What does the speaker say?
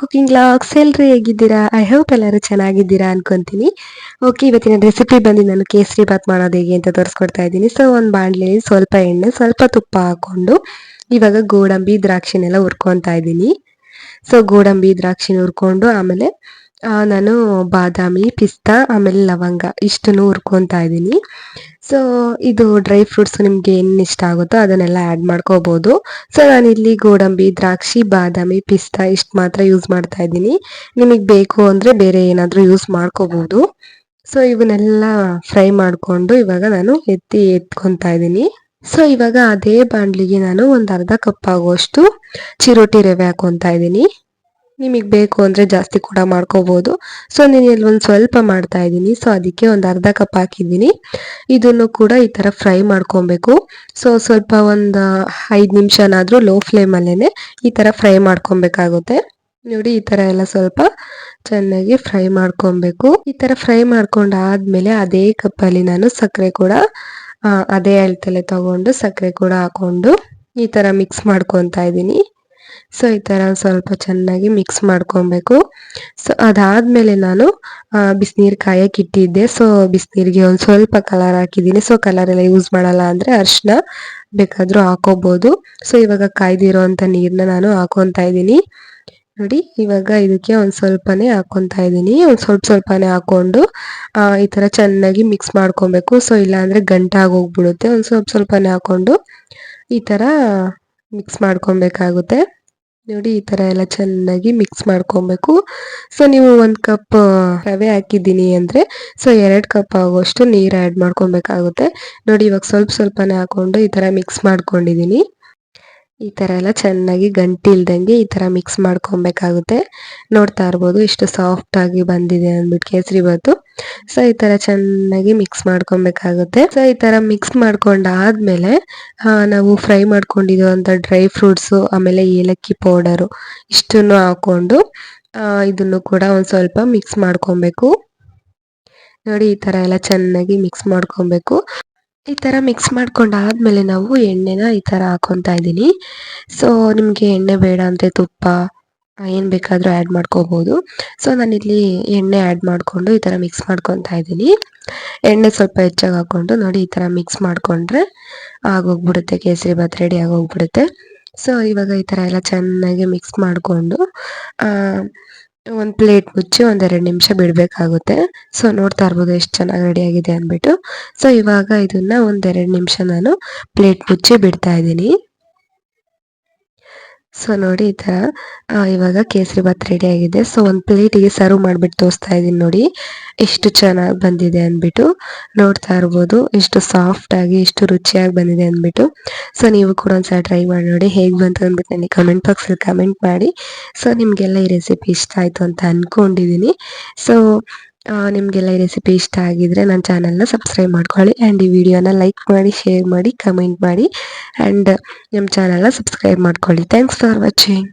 Cooking LOX ಎಲ್ರಿ ಹೇಗಿದ್ದೀರಾ? I hope ಎಲ್ಲರೂ ಚೆನ್ನಾಗಿದ್ದೀರಾ ಅನ್ಕೊಂತೀನಿ. ಓಕೆ ಇವತ್ತಿನ ರೆಸಿಪಿ ಬಂದು ನಾನು ಕೇಸರಿ ಬಾತ್ ಮಾಡೋದು ಹೇಗೆ ಅಂತ ತೋರಿಸ್ಕೊಡ್ತಾ ಇದ್ದೀನಿ. ಸೊ ಒಂದು ಬಾಣಲೆಯಲ್ಲಿ ಸ್ವಲ್ಪ ಎಣ್ಣೆ, ಸ್ವಲ್ಪ ತುಪ್ಪ ಹಾಕೊಂಡು ಇವಾಗ ಗೋಡಂಬಿ ದ್ರಾಕ್ಷಿನೆಲ್ಲ ಹುರ್ಕೊತಾ ಇದ್ದೀನಿ. ಸೊ ಗೋಡಂಬಿ ದ್ರಾಕ್ಷಿನ ಹುರ್ಕೊಂಡು ಆಮೇಲೆ ನಾನು ಬಾದಾಮಿ, ಪಿಸ್ತಾ, ಆಮೇಲೆ ಲವಂಗ, ಇಷ್ಟನ್ನು ಹುರ್ಕೊತಾ ಇದ್ದೀನಿ. ಸೊ ಇದು ಡ್ರೈ ಫ್ರೂಟ್ಸ್ ನಿಮ್ಗೆ ಏನು ಇಷ್ಟ ಆಗುತ್ತೋ ಅದನ್ನೆಲ್ಲ ಆ್ಯಡ್ ಮಾಡ್ಕೋಬಹುದು ಸೊ ಇಲ್ಲಿ ಗೋಡಂಬಿ, ದ್ರಾಕ್ಷಿ, ಬಾದಾಮಿ, ಪಿಸ್ತಾ ಇಷ್ಟು ಮಾತ್ರ ಯೂಸ್ ಮಾಡ್ತಾ ಇದ್ದೀನಿ. ನಿಮಗೆ ಬೇಕು ಅಂದರೆ ಬೇರೆ ಏನಾದರೂ ಯೂಸ್ ಮಾಡ್ಕೋಬಹುದು ಸೊ ಇವನ್ನೆಲ್ಲ ಫ್ರೈ ಮಾಡಿಕೊಂಡು ಇವಾಗ ನಾನು ಎತ್ತಿ ಎತ್ಕೊತಾ ಇದ್ದೀನಿ. ಸೊ ಇವಾಗ ಅದೇ ಬಾಣಲಿಗೆ ನಾನು ಒಂದು ಅರ್ಧ ಕಪ್ ಆಗುವಷ್ಟು ಚಿರೋಟಿ ರವೆ ಹಾಕೊತಾ ಇದ್ದೀನಿ. ನಿಮಗೆ ಬೇಕು ಅಂದರೆ ಜಾಸ್ತಿ ಕೂಡ ಮಾಡ್ಕೋಬೋದು. ಸೊ ನೀನು ಇಲ್ಲಿ ಒಂದು ಸ್ವಲ್ಪ ಮಾಡ್ತಾ ಇದ್ದೀನಿ. ಸೊ ಅದಕ್ಕೆ ಒಂದು ಅರ್ಧ ಕಪ್ ಹಾಕಿದ್ದೀನಿ. ಇದನ್ನು ಕೂಡ ಈ ಥರ ಫ್ರೈ ಮಾಡ್ಕೊಬೇಕು. ಸೊ ಸ್ವಲ್ಪ ಒಂದು ಐದು ನಿಮಿಷನಾದರೂ ಲೋ ಫ್ಲೇಮಲ್ಲೇ ಈ ಥರ ಫ್ರೈ ಮಾಡ್ಕೊಬೇಕಾಗುತ್ತೆ. ನೋಡಿ, ಈ ಥರ ಎಲ್ಲ ಸ್ವಲ್ಪ ಚೆನ್ನಾಗಿ ಫ್ರೈ ಮಾಡ್ಕೊಬೇಕು. ಈ ಥರ ಫ್ರೈ ಮಾಡ್ಕೊಂಡಾದ್ಮೇಲೆ ಅದೇ ಕಪ್ಪಲ್ಲಿ ನಾನು ಸಕ್ಕರೆ ಕೂಡ ಅದೇ ಅಳತೆಲೆ ತಗೊಂಡು ಸಕ್ಕರೆ ಕೂಡ ಹಾಕೊಂಡು ಈ ಥರ ಮಿಕ್ಸ್ ಮಾಡ್ಕೊತಾ ಇದ್ದೀನಿ. ಸೊ ಈ ಥರ ಸ್ವಲ್ಪ ಚೆನ್ನಾಗಿ ಮಿಕ್ಸ್ ಮಾಡ್ಕೊಬೇಕು. ಸೊ ಅದಾದ್ಮೇಲೆ ನಾನು ಬಿಸಿನೀರು ಕಾಯಕ್ಕೆ ಇಟ್ಟಿದ್ದೆ ಸೊ ಬಿಸಿನೀರಿಗೆ ಒಂದು ಸ್ವಲ್ಪ ಕಲರ್ ಹಾಕಿದ್ದೀನಿ. ಸೊ ಕಲರ್ ಎಲ್ಲ ಯೂಸ್ ಮಾಡಲ್ಲ ಅಂದರೆ ಅರ್ಶಿನ ಬೇಕಾದರೂ ಹಾಕೋಬಹುದು ಸೊ ಇವಾಗ ಕಾಯ್ದಿರೋ ಅಂತ ನೀರನ್ನ ನಾನು ಹಾಕೊತಾ ಇದ್ದೀನಿ. ನೋಡಿ, ಇವಾಗ ಇದಕ್ಕೆ ಒಂದು ಸ್ವಲ್ಪನೇ ಹಾಕೊತಾ ಇದ್ದೀನಿ. ಒಂದು ಸ್ವಲ್ಪ ಸ್ವಲ್ಪನೇ ಹಾಕೊಂಡು ಈ ಥರ ಚೆನ್ನಾಗಿ ಮಿಕ್ಸ್ ಮಾಡ್ಕೊಬೇಕು. ಸೊ ಇಲ್ಲಾಂದರೆ ಗಂಟಾಗಿ ಹೋಗ್ಬಿಡುತ್ತೆ ಒಂದು ಸ್ವಲ್ಪ ಸ್ವಲ್ಪನೇ ಹಾಕೊಂಡು ಈ ಥರ ಮಿಕ್ಸ್ ಮಾಡ್ಕೊಬೇಕಾಗುತ್ತೆ. ನೋಡಿ, ಈ ತರ ಎಲ್ಲ ಚೆನ್ನಾಗಿ ಮಿಕ್ಸ್ ಮಾಡ್ಕೊಬೇಕು. ಸೊ ನೀವು ಒಂದು ಕಪ್ ರವೆ ಹಾಕಿದ್ದೀನಿ ಅಂದ್ರೆ ಸೊ ಎರಡು ಕಪ್ ಆಗುವಷ್ಟು ನೀರು ಆ್ಯಡ್ ಮಾಡ್ಕೊಬೇಕಾಗುತ್ತೆ. ನೋಡಿ, ಇವಾಗ ಸ್ವಲ್ಪ ಸ್ವಲ್ಪನೇ ಹಾಕೊಂಡು ಈ ತರ ಮಿಕ್ಸ್ ಮಾಡ್ಕೊಂಡಿದ್ದೀನಿ. ಈ ತರ ಎಲ್ಲ ಚೆನ್ನಾಗಿ ಗಂಟಿ ಇಲ್ದಂಗೆ ಈ ತರ ಮಿಕ್ಸ್ ಮಾಡ್ಕೊಬೇಕಾಗುತ್ತೆ. ನೋಡ್ತಾ ಇರ್ಬೋದು, ಇಷ್ಟು ಸಾಫ್ಟ್ ಆಗಿ ಬಂದಿದೆ ಅಂದ್ಬಿಟ್ಟು ಕೇಸರಿ ಬಾತು ಸೊ ಈ ತರ ಚೆನ್ನಾಗಿ ಮಿಕ್ಸ್ ಮಾಡ್ಕೊಬೇಕಾಗುತ್ತೆ. ಸೊ ಈ ತರ ಮಿಕ್ಸ್ ಮಾಡ್ಕೊಂಡಾದ್ಮೇಲೆ ನಾವು ಫ್ರೈ ಮಾಡ್ಕೊಂಡಿರುವಂತ ಡ್ರೈ ಫ್ರೂಟ್ಸ್ ಆಮೇಲೆ ಏಲಕ್ಕಿ ಪೌಡರು ಇಷ್ಟನ್ನು ಹಾಕೊಂಡು ಇದನ್ನು ಕೂಡ ಒಂದು ಸ್ವಲ್ಪ ಮಿಕ್ಸ್ ಮಾಡ್ಕೊಬೇಕು. ನೋಡಿ, ಈ ತರ ಎಲ್ಲ ಚೆನ್ನಾಗಿ ಮಿಕ್ಸ್ ಮಾಡ್ಕೊಬೇಕು. ಈ ತರ ಮಿಕ್ಸ್ ಮಾಡ್ಕೊಂಡಾದ್ಮೇಲೆ ನಾವು ಎಣ್ಣೆನ ಈ ಥರ ಹಾಕೊತಾ ಇದ್ದೀನಿ. ಸೊ ನಿಮಗೆ ಎಣ್ಣೆ ಬೇಡ ಅಂದರೆ ತುಪ್ಪ ಏನು ಬೇಕಾದರೂ ಆ್ಯಡ್ ಮಾಡ್ಕೋಬೋದು. ಸೊ ನಾನಿಲ್ಲಿ ಎಣ್ಣೆ ಆ್ಯಡ್ ಮಾಡಿಕೊಂಡು ಈ ಥರ ಮಿಕ್ಸ್ ಮಾಡ್ಕೊತಾ ಇದ್ದೀನಿ. ಎಣ್ಣೆ ಸ್ವಲ್ಪ ಹೆಚ್ಚಾಗಿ ಹಾಕ್ಕೊಂಡು ನೋಡಿ ಈ ಥರ ಮಿಕ್ಸ್ ಮಾಡಿಕೊಂಡ್ರೆ ಆಗೋಗ್ಬಿಡುತ್ತೆ, ಕೇಸರಿ ಭಾತ್ ರೆಡಿ ಆಗೋಗ್ಬಿಡುತ್ತೆ. ಸೊ ಇವಾಗ ಈ ಥರ ಎಲ್ಲ ಚೆನ್ನಾಗಿ ಮಿಕ್ಸ್ ಮಾಡಿಕೊಂಡು ಒಂದು ಪ್ಲೇಟ್ ಮುಚ್ಚಿ ಒಂದೆರಡು ನಿಮಿಷ ಬಿಡಬೇಕಾಗುತ್ತೆ. ಸೊ ನೋಡ್ತಾ ಇರ್ಬೋದು ಎಷ್ಟು ಚೆನ್ನಾಗಿ ರೆಡಿ ಆಗಿದೆ ಅಂದ್ಬಿಟ್ಟು. ಸೊ ಇವಾಗ ಇದನ್ನ ಒಂದೆರಡು ನಿಮಿಷ ನಾನು ಪ್ಲೇಟ್ ಮುಚ್ಚಿ ಬಿಡ್ತಾ ಇದ್ದೀನಿ. ಸೊ ನೋಡಿ ಈ ತರ ಇವಾಗ ಕೇಸರಿ ಭಾತ್ ರೆಡಿ ಆಗಿದೆ. ಸೊ ಒಂದು ಪ್ಲೇಟಿಗೆ ಸರ್ವ್ ಮಾಡಿಬಿಟ್ಟು ತೋರಿಸ್ತಾ ಇದ್ದೀನಿ ನೋಡಿ. ಎಷ್ಟು ಚೆನ್ನಾಗಿ ಬಂದಿದೆ ಅಂದ್ಬಿಟ್ಟು ನೋಡ್ತಾ ಇರ್ಬೋದು. ಎಷ್ಟು ಸಾಫ್ಟ್ ಆಗಿ ಎಷ್ಟು ರುಚಿಯಾಗಿ ಬಂದಿದೆ ಅಂದ್ಬಿಟ್ಟು. ಸೊ ನೀವು ಕೂಡ ಒಂದ್ಸಲ ಟ್ರೈ ಮಾಡಿ ನೋಡಿ. ಹೇಗೆ ಬಂತು ಅಂದ್ಬಿಟ್ಟು ನನಗೆ ಕಮೆಂಟ್ ಬಾಕ್ಸಲ್ಲಿ ಕಮೆಂಟ್ ಮಾಡಿ. ಸೊ ನಿಮಗೆಲ್ಲ ಈ ರೆಸಿಪಿ ಇಷ್ಟ ಆಯಿತು ಅಂತ ಅಂದ್ಕೊಂಡಿದ್ದೀನಿ ಸೊ ನಿಮಗೆಲ್ಲ ಈ ರೆಸಿಪಿ ಇಷ್ಟ ಆಗಿದ್ರೆ ನನ್ನ ಚಾನಲ್ನ ಸಬ್ಸ್ಕ್ರೈಬ್ ಮಾಡ್ಕೊಳ್ಳಿ ಆ್ಯಂಡ್ ಈ ವಿಡಿಯೋನ ಲೈಕ್ ಮಾಡಿ ಶೇರ್ ಮಾಡಿ ಕಮೆಂಟ್ ಮಾಡಿ ಆ್ಯಂಡ್ ನಮ್ಮ ಚಾನಲ್ನ ಸಬ್ಸ್ಕ್ರೈಬ್ ಮಾಡ್ಕೊಳ್ಳಿ. Thanks for watching